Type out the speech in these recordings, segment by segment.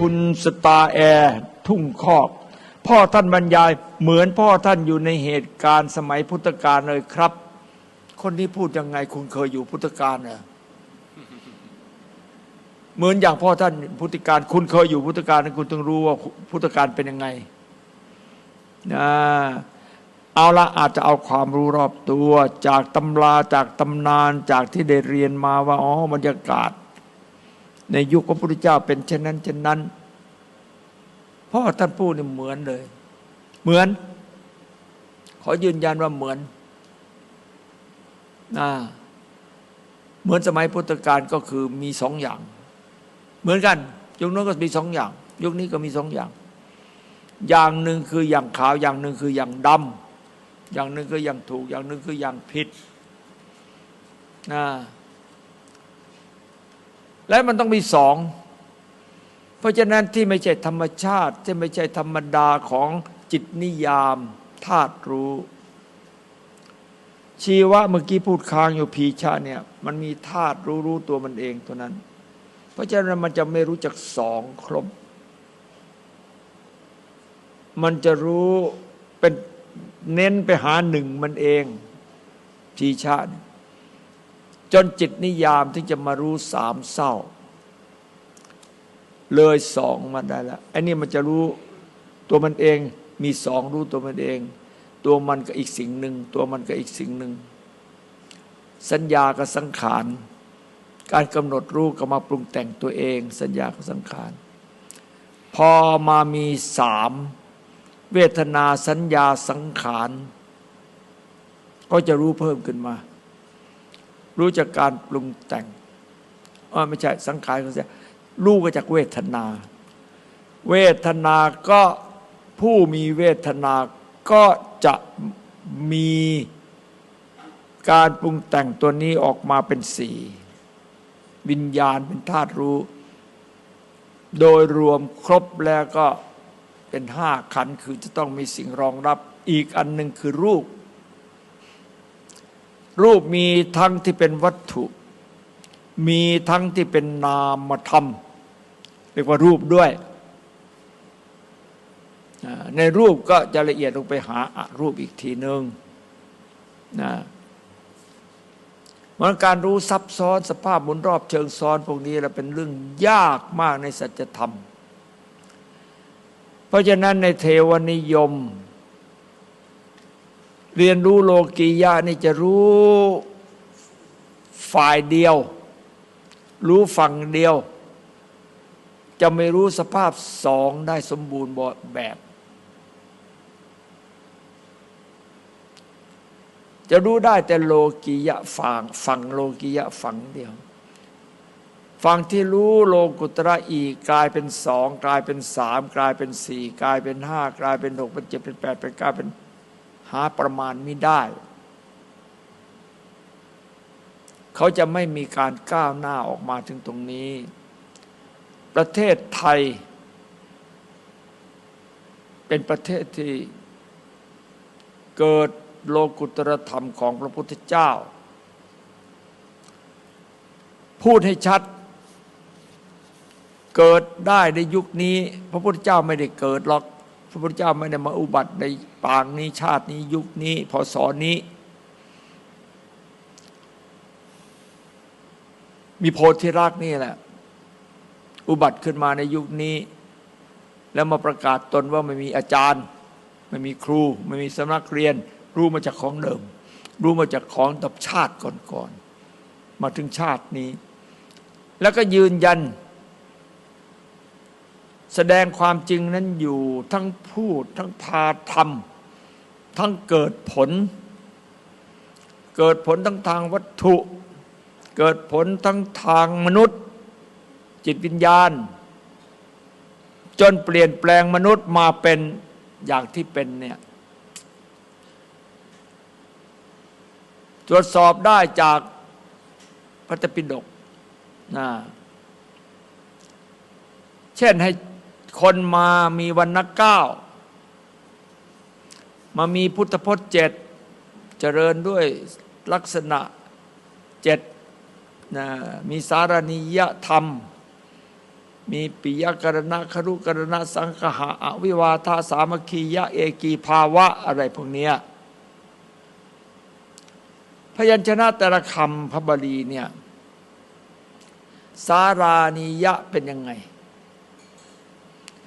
คุณสตาแอร์ทุ่งคอก พ่อท่านบรรยายเหมือนพ่อท่านอยู่ในเหตุการณ์สมัยพุทธกาลเลยครับ คนที่พูดยังไงคุณเคยอยู่พุทธกาลเหรอเหมือนอย่างพ่อท่านพุทธกาลคุณเคยอยู่พุทธกาลคุณต้องรู้ว่าพุทธกาลเป็นยังไงนะเอาละอาจจะเอาความรู้รอบตัว จากตำราจากตำนานจากที่ได้เรียนมาว่าอ๋อบรรยากาศ ในยุคของพระพุทธเจ้าเป็นเช่นนั้นเช่นนั้นพ่อท่านพูดนี่เหมือนเลย เหมือน ขอยืนยันว่าเหมือนนะเหมือนสมัยพุทธกาลก็คือมีสองอย่าง เหมือนกัน ยุคนั้นก็มีสองอย่าง ยุคนี้ก็มีสองอย่าง อย่างหนึ่งคืออย่างขาวอย่างหนึ่งคืออย่างดำอย่างหนึ่งคืออย่างถูก อย่างหนึ่งคืออย่างผิดนะ และมันต้องมีสอง เพราะฉะนั้นที่ไม่ใช่ธรรมชาติ ที่ไม่ใช่ธรรมดาของจิตนิยามธาตุรู้ ชีวะเมื่อกี้พูดค้างอยู่พีชาเนี่ยมันมีธาตุรู้รู้ตัวมันเองตัวนั้น เพราะฉะนั้นมันจะไม่รู้จักสองครบ มันจะรู้เป็นเน้นไปหาหนึ่งมันเองพีชาเนี่ย จนจิตนิยามที่จะมารู้สามเศร้า เลยสองมาได้แล้วไอ้นี่มันจะรู้ตัวมันเองมีสองรู้ตัวมันเอง ตัวมันก็อีกสิ่งหนึ่งตัวมันก็อีกสิ่งหนึ่งสัญญากับสังขาร การกำหนดรู้ก็มาปรุงแต่งตัวเอง สัญญากับสังขาร พอมามีสามเวทนาสัญญาสังขาร ก็จะรู้เพิ่มขึ้นมา รู้จากการปรุงแต่งอ๋อไม่ใช่สังขารเขาเสียรู้ก็จากเวทนา เวทนาก็ผู้มีเวทนาก็จะมีการปรุงแต่งตัวนี้ออกมาเป็นสี่วิญญาณเป็นธาตุรู้ โดยรวมครบแล้วก็เป็นห้าขันคือจะต้องมีสิ่งรองรับ อีกอันหนึ่งคือรูป รูปมีทั้งที่เป็นวัตถุ มีทั้งที่เป็นนามธรรม เรียกว่ารูปด้วย ในรูปก็จะละเอียดลงไปหาอารูปอีกทีหนึ่งนะมันการรู้ซับซ้อนสภาพหมุนรอบเชิงซ้อนพวกนี้เราเป็นเรื่องยากมากในสัจธรรม เพราะฉะนั้นในเทวนิยม เรียนรู้โลกียะนี่จะรู้ฝ่ายเดียว รู้ฝั่งเดียว จะไม่รู้สภาพสองได้สมบูรณ์แบบ จะรู้ได้แต่โลกียะฝั่งฝั่งโลกียะฝั่งเดียวฝั่งที่รู้โลกุตระอีกกลายเป็นสองกลายเป็นสามกลายเป็นสี่กลายเป็นห้ากลายเป็นหกเป็นเจ็ดเป็นแปดเป็นเก้าเป็น หาประมาณไม่ได้ เขาจะไม่มีการก้าวหน้าออกมาถึงตรงนี้ ประเทศไทย เป็นประเทศที่เกิดโลกุตรธรรมของพระพุทธเจ้า พูดให้ชัด เกิดได้ในยุคนี้ พระพุทธเจ้าไม่ได้เกิดหรอก พระพุทธเจ้าไม่ได้มาอุบัติในปางนี้ชาตินี้ยุคนี้พศนี้ มีโพธิรักนี่แหละ อุบัติขึ้นมาในยุคนี้ แล้วมาประกาศตนว่าไม่มีอาจารย์ ไม่มีครู ไม่มีสำนักเรียน รู้มาจากของเดิม รู้มาจากของตับชาติก่อนๆมาถึงชาตินี้ แล้วก็ยืนยัน แสดงความจริงนั้นอยู่ทั้งพูดทั้งพาทำทั้งเกิดผล เกิดผลทั้งทางวัตถุ เกิดผลทั้งทางมนุษย์ จิตวิญญาณ จนเปลี่ยนแปลงมนุษย์มาเป็นอย่างที่เป็นเนี่ยตรวจสอบได้จากพระตปิฎกนะเช่นให้ คนมามีวันนักเก้า มามีพุทธพจน์เจ็ดเจริญด้วยลักษณะเจ็ดนะมีสารนิยธรรม มีปิยกรณะครุกรณะสังคหะอวิวาทาสามัคคียะเอกีภาวะอะไรพวกเนี้ยพยัญชนะแต่ละคำพระบาลีเนี่ย สารานิยะเป็นยังไง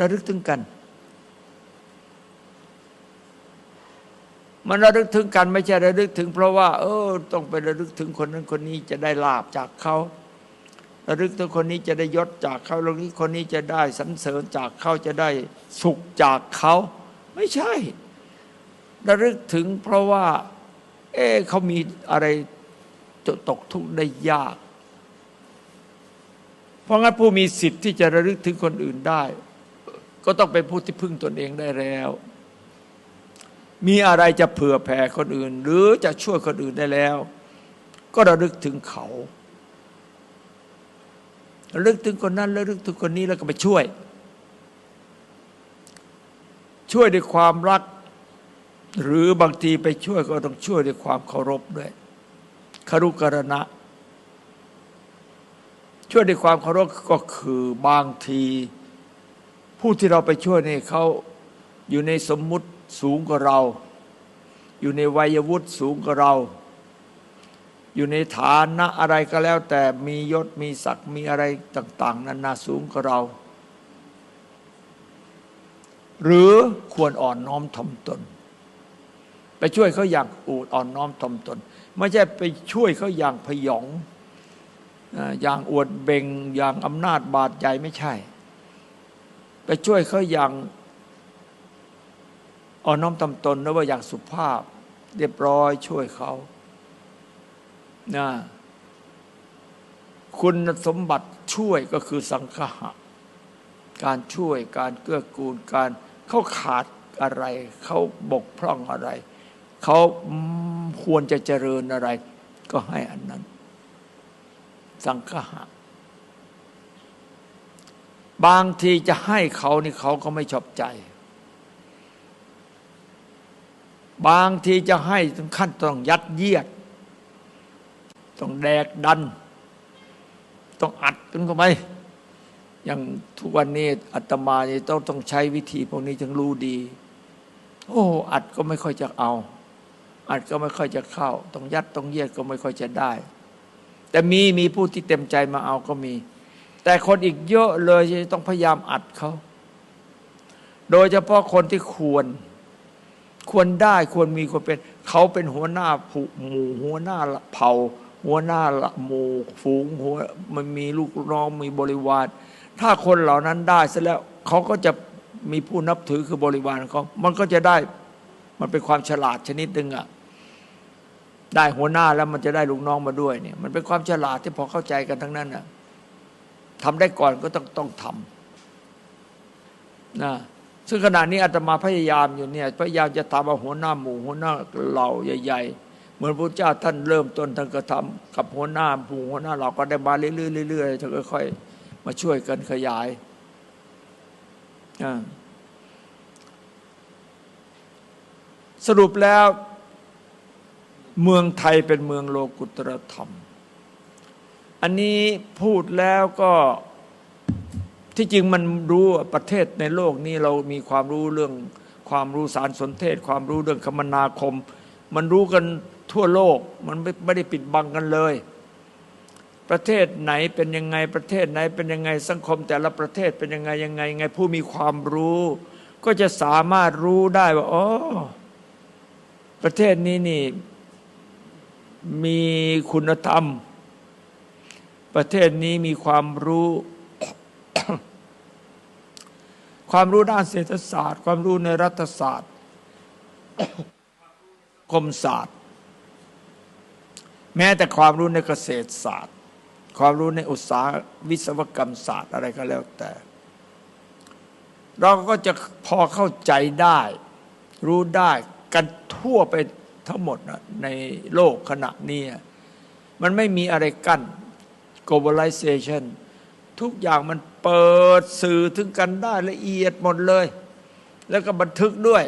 ระลึกถึงกัน มันระลึกถึงกันไม่ใช่ระลึกถึง เพราะว่า เออ ต้องไประลึกถึงคนนั้นคนนี้จะได้ลาบจากเขาระลึกถึงคนนี้จะได้ยศจากเขาระลึกคนนี้จะได้สรรเสริญจากเขาจะได้สุขจากเขาไม่ใช่ ระลึกถึงเพราะว่า เอ๊ะเขามีอะไรจะตกทุกข์ได้ยาก เพราะงั้นผู้มีสิทธิ์ที่จะระลึกถึงคนอื่นได้ ก็ต้องเป็นผู้ที่พึ่งตนเองได้แล้ว มีอะไรจะเผื่อแผ่คนอื่น หรือจะช่วยคนอื่นได้แล้ว ก็ระลึกถึงเขาระลึกถึงคนนั้นระลึกถึงคนนี้แล้วก็ไปช่วย ช่วยด้วยความรัก หรือบางทีไปช่วยก็ต้องช่วยด้วยความเคารพด้วยคารุกรณะ ช่วยด้วยความเคารพก็คือบางที ผู้ที่เราไปช่วยนี่เขาอยู่ในสมมุติสูงกว่าเรา อยู่ในวัยวุฒิสูงกว่าเรา อยู่ในฐานะอะไรก็แล้ว แต่มียศมีศักดิ์มีอะไรต่าง ๆนานาสูงกว่าเรา หรือควรอ่อนน้อมถ่อมตน ไปช่วยเขาอย่างอูดอ่อนน้อมถ่อมตน ไม่ใช่ไปช่วยเขาอย่างพยองอ่าอย่างอวดเบ่งอย่างอำนาจบาดใหญ่ไม่ใช่ ไปช่วยเขาอย่างอ่อนน้อมถ่อมตนหรือว่าอย่างสุภาพ เรียบร้อยช่วยเขานะคุณสมบัติช่วยก็คือสังฆะการช่วยการเกื้อกูลการเขาขาดอะไร เขาบกพร่องอะไร เขาควรจะเจริญอะไร ก็ให้อันนั้น สังฆะ บางทีจะให้เขานี่เขาก็ไม่ชอบใจ บางทีจะให้ถึงขั้นต้องยัดเยียด ต้องแดกดัน ต้องอัดกันเข้าไปอย่างทุกวันนี้อาตมาเนี่ต้องต้องใช้วิธีพวกนี้จึงรู้ดี โอ้อัดก็ไม่ค่อยจะเอา อัดก็ไม่ค่อยจะเข้า ต้องยัดต้องเยียดก็ไม่ค่อยจะได้ แต่มีมีผู้ที่เต็มใจมาเอาก็มี แต่คนอีกเยอะเลยที่ต้องพยายามอัดเขาโดยเฉพาะคนที่ควร ควรได้ควรมีควรเป็น เขาเป็นหัวหน้าผูหมู่หัวหน้าเผ่า หัวหน้าหมู่ฝูงหัวมันมีลูกน้องมีบริวาร ถ้าคนเหล่านั้นได้เสร็จแล้วเขาก็จะมีผู้นับถือคือบริวารเขามันก็จะได้มันเป็นความฉลาดชนิดหนึ่งอะได้หัวหน้าแล้วมันจะได้ลูกน้องมาด้วยเนี่ย มันเป็นความฉลาดที่พอเข้าใจกันทั้งนั้นอะ ทำได้ก่อนก็ต้องต้องทำนะซึ่งขณะนี้อาตมาพยายามอยู่เนี่ยพยายามจะทำหัวหน้าหมู่หัวหน้าเหล่าใหญ่ๆ เหมือนพระเจ้าท่านเริ่มต้นท่านก็ทำกับหัวหน้าหมู่หัวหน้าเราก็ได้มาเรื่อยๆเรื่อยๆท่านก็ค่อยมาช่วยกันขยายสรุปแล้ว เมืองไทยเป็นเมืองโลกุตรธรรม อันนี้พูดแล้วก็ที่จริงมันรู้ประเทศในโลกนี้เรามีความรู้เรื่องความรู้สารสนเทศ ความรู้เรื่องคมนาคม มันรู้กันทั่วโลกมันไม่ไม่ได้ปิดบังกันเลย ประเทศไหนเป็นยังไงประเทศไหนเป็นยังไงสังคม แต่ละประเทศเป็นยังไงยังไงยังไง ผู้มีความรู้ ก็จะสามารถรู้ได้ว่าอ๋อประเทศนี้นี่มีคุณธรรม ประเทศนี้มีความรู้ ความรู้ด้านเศรษฐศาสตร์ ความรู้ในรัฐศาสตร์คมศาสตร์ แม้แต่ความรู้ในเกษตรศาสตร์ ความรู้ในอุตสาหวิศวกรรมศาสตร์อะไรก็แล้วแต่ เราก็จะพอเข้าใจได้ รู้ได้กันทั่วไปทั้งหมดในโลกขณะนี้มันไม่มีอะไรกั้น globalization ทุกอย่างมันเปิดสื่อถึงกันได้ละเอียดหมดเลย แล้วก็บันทึกด้วย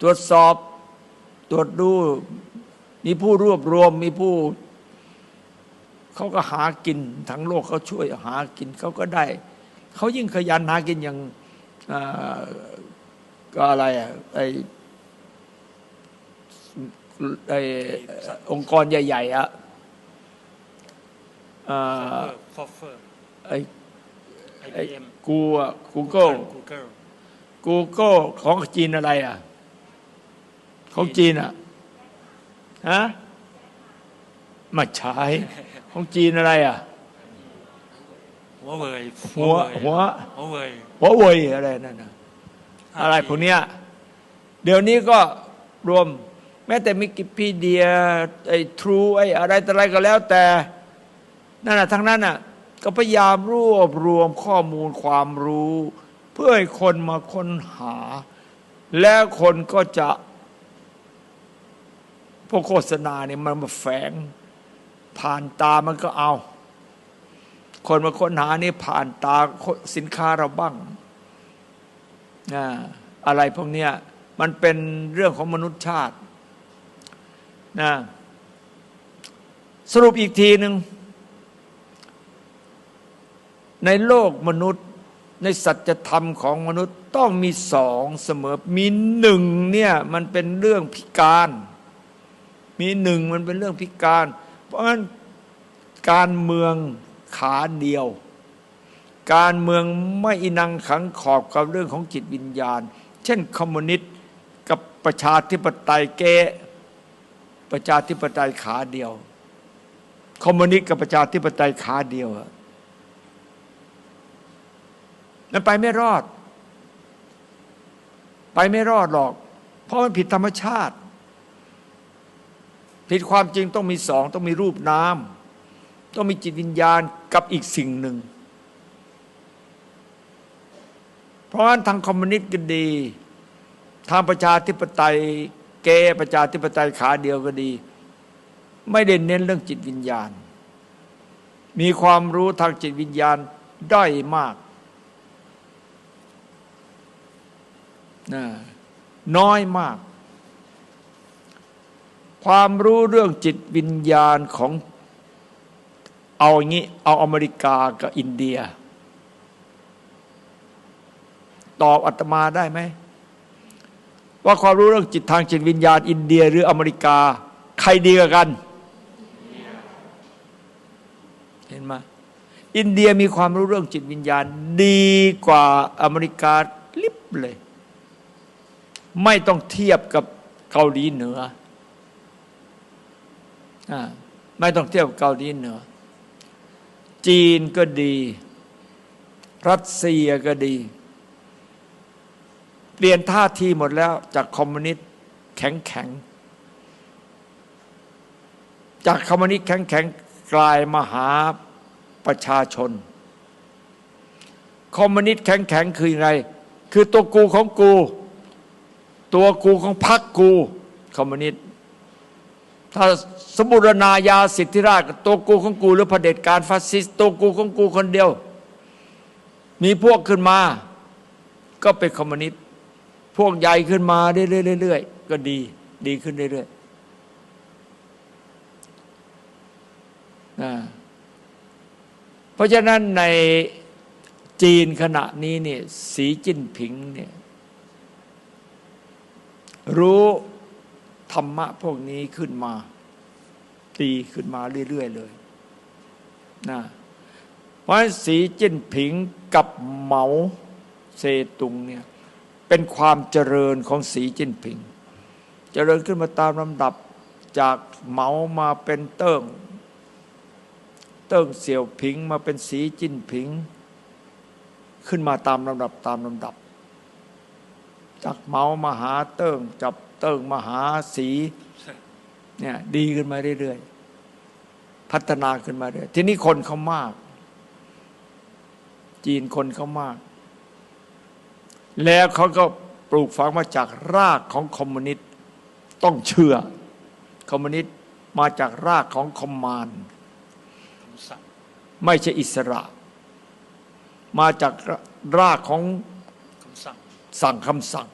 ตรวจสอบตรวจดู มีผู้รวบรวมมีผู้ เขาก็หากิน ทั้งโลกเขาช่วยหากินเขาก็ได้ เขายิ่งขยันหากินอย่างอ่าก็อะไรอะไอไอองค์กรใหญ่ ๆอะ อ่าฟอฟเฟอร์ไอไอไอเอ็มกูอะ Google กูเกิล Google ของจีนอะไรอะ ของจีนอะฮะมาใช้ของจีนอะไรอะหัวเว่ยหัวหัวหัวเว่ยหัวเว่ยอะไรนั่นนะอะไรพวกเนี้ยเดี๋ยวนี้ก็รวม แม้แต่มิกิพีเดียไอ้ทรูไอ้อะไรแต่อะไรก็แล้วแต่ นั่นนะทั้งนั้นน่ะก็พยายามรวบรวมข้อมูลความรู้ เพื่อให้คนมาค้นหา แล้วคนก็จะพวกโฆษณาเนี่ยมันมาแฝง ผ่านตามันก็เอา คนมาค้นหานี่ผ่านตาสินค้าเราบ้างอ่าอะไรพวกเนี้ยมันเป็นเรื่องของมนุษยชาตินะสรุปอีกทีหนึ่ง ในโลกมนุษย์ ในสัจธรรมของมนุษย์ต้องมีสองเสมอ มีหนึ่งเนี่ยมันเป็นเรื่องพิการ มีหนึ่งมันเป็นเรื่องพิการ เพราะฉะนั้นการเมืองขาเดียว การเมืองไม่อินังขังขอบกับเรื่องของจิตวิญญาณ เช่นคอมมิวนิสต์กับประชาธิปไตยเกประชาธิปไตยขาเดียว คอมมิวนิสต์กับประชาธิปไตยขาเดียวอะ มันไปไม่รอด ไปไม่รอดหรอก เพราะมันผิดธรรมชาติ ผิดความจริงต้องมีสอง ต้องมีรูปนามต้องมีจิตวิญญาณกับอีกสิ่งหนึ่ง เพราะฉะนั้นทางคอมมิวนิสต์ก็ดี ทางประชาธิปไตยเกประชาธิปไตยขาเดียวก็ดี ไม่ได้เน้นเรื่องจิตวิญญาณ มีความรู้ทางจิตวิญญาณด้อยมาก น้อยมาก ความรู้เรื่องจิตวิญญาณของเอาอย่างนี้เอาอเมริกากับอินเดีย ตอบอาตมาได้ไหม ว่าความรู้เรื่องจิตทางจิตวิญญาณ อินเดีย หรืออเมริกา ใครดีกว่ากัน เห็นไหมอินเดียมีความรู้เรื่องจิตวิญญาณ ดีกว่าอเมริกาลิบเลย ไม่ต้องเทียบกับเกาหลีเหนืออไม่ต้องเทียบกับเกาหลีเหนือ จีนก็ดี รัสเซียก็ดี เปลี่ยนท่าทีหมดแล้วจากคอมมิวนิสต์แข็งแข็งจากคอมมิวนิสต์แข็งแข็งกลายมาหาประชาชน คอมมิวนิสต์แข็งแข็งคือยังไงคือตัวกูของกู ตัวกูของพรรคกูคอมมิวนิสต์ถ้าสมบูรณาญาสิทธิราชตัวกูของกูหรือเผด็จการฟาสซิสต์ตัวกูของกูคนเดียว มีพวกขึ้นมา ก็เป็นคอมมิวนิสต์พวกใหญ่ขึ้นมาเรื่อยๆก็ดีดีขึ้นเรื่อยๆเพราะฉะนั้นในจีนขณะนี้เนี่ยสีจิ้นผิงเนี่ย รู้ธรรมะพวกนี้ขึ้นมา ตีขึ้นมาเรื่อยๆเลยนะเพราะสีจิ้นผิงกับเหมาเซตุงเนี่ยเป็นความเจริญของสีจิ้นผิง เจริญขึ้นมาตามลำดับจากเหมามาเป็นเติ้งเติ้งเสี่ยวผิงมาเป็นสีจิ้นผิง ขึ้นมาตามลำดับตามลำดับ จากเหมามาหาเติ้งจับเติ้งมาหาสีเนี่ยดีขึ้นมาเรื่อยๆพัฒนาขึ้นมาเรื่อยทีนี้คนเขามาก จีนคนเขามาก แล้วเขาก็ปลูกฝังมาจากรากของคอมมิวนิสต์ต้องเชื่อ คอมมิวนิสต์มาจากรากของคอมมานด์คำสั่งไม่ใช่อิสระ มาจากรากของคำ สั่งคำสั่ง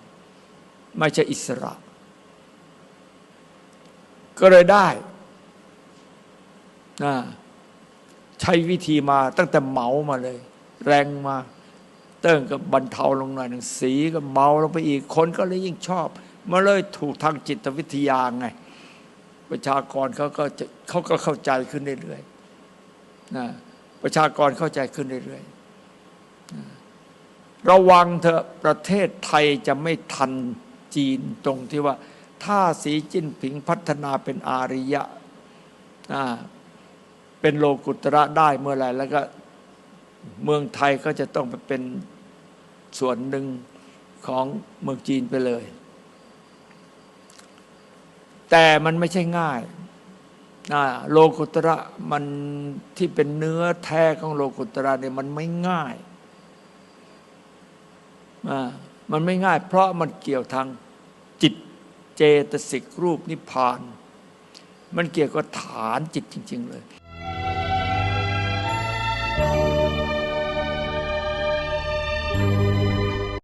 ไม่ใช่อิสระ ก็เลยได้นะใช้วิธีมาตั้งแต่เหมามาเลย แรงมา เติ้งก็บบรรเทาลงหน่อยหนึ่งสีก็เบาลงไปอีกคนก็เลยยิ่งชอบมาเลยถูกทางจิตวิทยาไง ประชากรเขาก็จะเขาก็เข้าใจขึ้นเรื่อยๆนะประชากรเข้าใจขึ้นเรื่อยๆ ระวังเถอะประเทศไทยจะไม่ทันจีนตรงที่ว่า ถ้าสีจิ้นผิงพัฒนาเป็นอาริยะเป็นโลกุตระได้เมื่อไรแล้วก็เมืองไทยก็จะต้องไปเป็นส่วนหนึ่งของเมืองจีนไปเลย แต่มันไม่ใช่ง่ายโลกุตระมันที่เป็นเนื้อแท้ของโลกุตระเนี่ยมันไม่ง่าย มันไม่ง่าย เพราะมันเกี่ยวทางจิตเจตสิกรูปนิพพาน มันเกี่ยวกับฐานจิตจริง ๆ เลย